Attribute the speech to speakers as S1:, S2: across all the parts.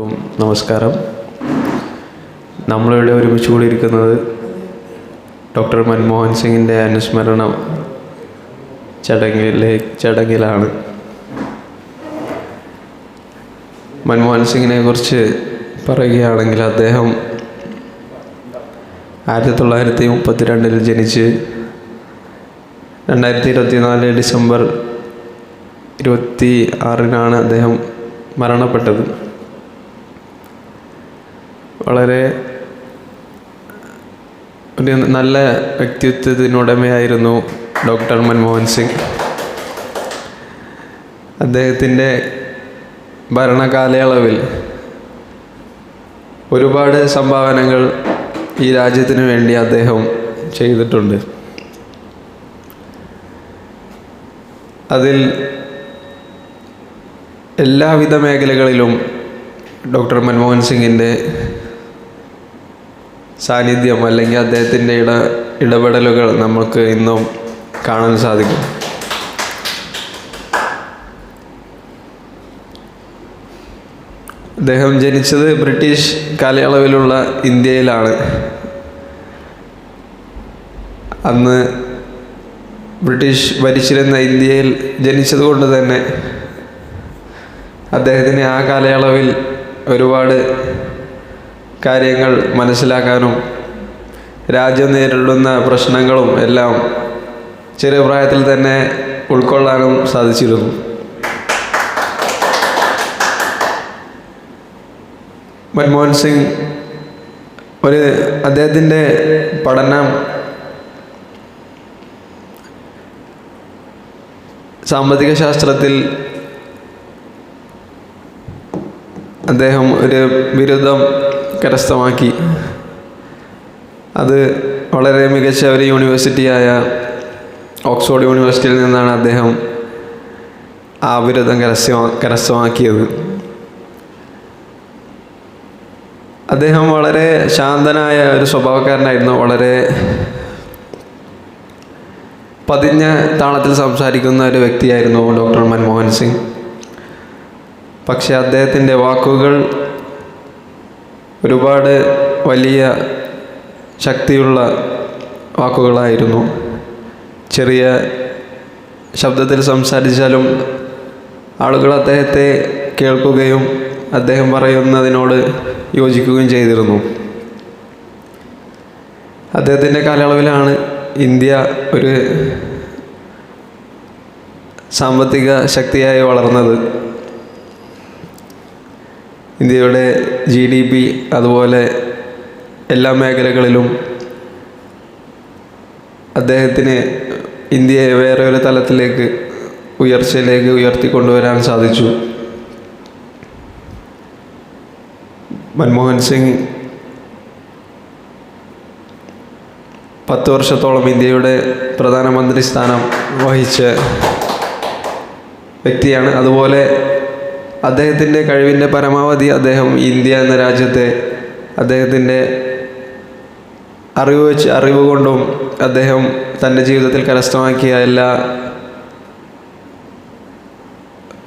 S1: എല്ലാവർക്കും നമസ്കാരം. നമ്മളിവിടെ ഒരുമിച്ച് കൂടിയിരിക്കുന്നത് ഡോക്ടർ മൻമോഹൻ സിംഗിന്റെ അനുസ്മരണം ചടങ്ങിലെ ചടങ്ങിലാണ്. മൻമോഹൻ സിംഗിനെ കുറിച്ച് പറയുകയാണെങ്കിൽ അദ്ദേഹം ആയിരത്തി തൊള്ളായിരത്തി മുപ്പത്തി രണ്ടിൽ ജനിച്ച് രണ്ടായിരത്തി ഇരുപത്തിനാല് ഡിസംബർ ഇരുപത്തി ആറിനാണ് അദ്ദേഹം മരണപ്പെട്ടത്. വളരെ ഒരു നല്ല വ്യക്തിത്വത്തിനുടമയായിരുന്നു ഡോക്ടർ മൻമോഹൻ സിംഗ്. അദ്ദേഹത്തിന്റെ ഭരണകാലയളവിൽ ഒരുപാട് സംഭാവനകൾ ഈ രാജ്യത്തിന് വേണ്ടി അദ്ദേഹം ചെയ്തിട്ടുണ്ട്. അതിൽ എല്ലാവിധ മേഖലകളിലും ഡോക്ടർ മൻമോഹൻ സിംഗിന്റെ സാന്നിധ്യം അല്ലെങ്കിൽ അദ്ദേഹത്തിന്റെ ഇട ഇടപെടലുകൾ നമുക്ക് ഇന്നും കാണാൻ സാധിക്കും. അദ്ദേഹം ജനിച്ചത് ബ്രിട്ടീഷ് കാലയളവിലുള്ള ഇന്ത്യയിലാണ്. അന്ന് ബ്രിട്ടീഷ് ഭരിച്ചിരുന്ന ഇന്ത്യയിൽ ജനിച്ചതുകൊണ്ട് തന്നെ അദ്ദേഹത്തിന് ആ കാലയളവിൽ ഒരുപാട് കാര്യങ്ങൾ മനസ്സിലാക്കാനും രാജ്യം നേരിടുന്ന പ്രശ്നങ്ങളും എല്ലാം ചെറിയ പ്രായത്തിൽ തന്നെ ഉൾക്കൊള്ളാനും സാധിച്ചിരുന്നു. മൻമോഹൻ സിംഗ് ഒരു അദ്ദേഹത്തിന്റെ പഠനം സാമ്പത്തിക ശാസ്ത്രത്തിൽ അദ്ദേഹം ഒരു ബിരുദം കരസ്ഥമാക്കി. അത് വളരെ മികച്ച ഒരു യൂണിവേഴ്സിറ്റിയായ ഓക്സ്ഫോർഡ് യൂണിവേഴ്സിറ്റിയിൽ നിന്നാണ് അദ്ദേഹം ആ ബിരുദം കരസ്ഥമാ കരസ്ഥമാക്കിയത്. അദ്ദേഹം വളരെ ശാന്തനായ ഒരു സ്വഭാവക്കാരനായിരുന്നു. വളരെ പതിഞ്ഞ താളത്തിൽ സംസാരിക്കുന്ന ഒരു വ്യക്തിയായിരുന്നു ഡോക്ടർ മൻമോഹൻ സിംഗ്. പക്ഷെ അദ്ദേഹത്തിന്റെ വാക്കുകൾ ഒരുപാട് വലിയ ശക്തിയുള്ള വാക്കുകളായിരുന്നു. ചെറിയ ശബ്ദത്തിൽ സംസാരിച്ചാലും ആളുകൾ അദ്ദേഹത്തെ കേൾക്കുകയും അദ്ദേഹം പറയുന്നതിനോട് യോജിക്കുകയും ചെയ്തിരുന്നു. അദ്ദേഹത്തിന്റെ കാലയളവിലാണ് ഇന്ത്യ ഒരു സാമ്പത്തിക ശക്തിയായി വളർന്നത്. ഇന്ത്യയുടെ ജി ഡി പി അതുപോലെ എല്ലാ മേഖലകളിലും അദ്ദേഹത്തിന് ഇന്ത്യയെ വേറെ ഒരു തലത്തിലേക്ക് ഉയർച്ചയിലേക്ക് ഉയർത്തിക്കൊണ്ടുവരാൻ സാധിച്ചു. മൻമോഹൻ സിംഗ് പത്ത് വർഷത്തോളം ഇന്ത്യയുടെ പ്രധാനമന്ത്രി സ്ഥാനം വഹിച്ച വ്യക്തിയാണ്. അതുപോലെ അദ്ദേഹത്തിന്റെ കഴിവിന്റെ പരമാവധി അദ്ദേഹം ഇന്ത്യ എന്ന രാജ്യത്തെ അദ്ദേഹത്തിന്റെ അറിവ് വെച്ച് അറിവ് കൊണ്ടും അദ്ദേഹം തന്റെ ജീവിതത്തിൽ കരസ്ഥമാക്കിയ എല്ലാ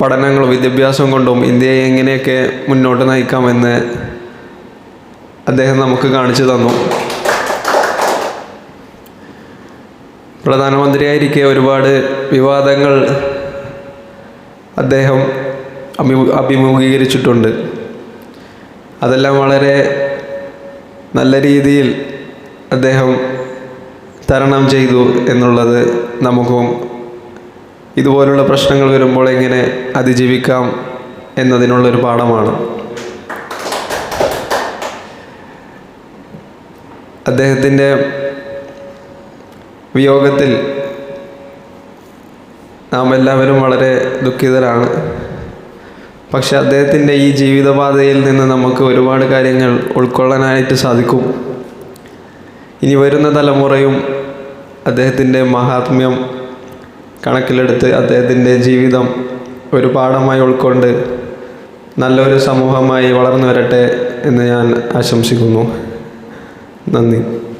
S1: പഠനങ്ങളും വിദ്യാഭ്യാസവും കൊണ്ടും ഇന്ത്യയെ എങ്ങനെയൊക്കെ മുന്നോട്ട് നയിക്കാമെന്ന് അദ്ദേഹം നമുക്ക് കാണിച്ചു തന്നു. പ്രധാനമന്ത്രിയായിരിക്കെ ഒരുപാട് വിവാദങ്ങൾ അദ്ദേഹം അഭി അഭിമുഖീകരിച്ചിട്ടുണ്ട്. അതെല്ലാം വളരെ നല്ല രീതിയിൽ അദ്ദേഹം തരണം ചെയ്തു എന്നുള്ളത് നമുക്കും ഇതുപോലുള്ള പ്രശ്നങ്ങൾ വരുമ്പോൾ എങ്ങനെ അതിജീവിക്കാം എന്നതിനുള്ളൊരു പാഠമാണ്. അദ്ദേഹത്തിന്റെ വിയോഗത്തിൽ നാം എല്ലാവരും വളരെ ദുഃഖിതരാണ്. പക്ഷെ അദ്ദേഹത്തിന്റെ ഈ ജീവിതപാതയിൽ നിന്ന് നമുക്ക് ഒരുപാട് കാര്യങ്ങൾ ഉൾക്കൊള്ളാനായിട്ട് സാധിക്കും. ഇനി വരുന്ന തലമുറയും അദ്ദേഹത്തിന്റെ മഹാത്മ്യം കണക്കിലെടുത്ത് അദ്ദേഹത്തിന്റെ ജീവിതം ഒരു പാഠമായി ഉൾക്കൊണ്ട് നല്ലൊരു സമൂഹമായി വളർന്നു വരട്ടെ എന്ന് ഞാൻ ആശംസിക്കുന്നു. നന്ദി.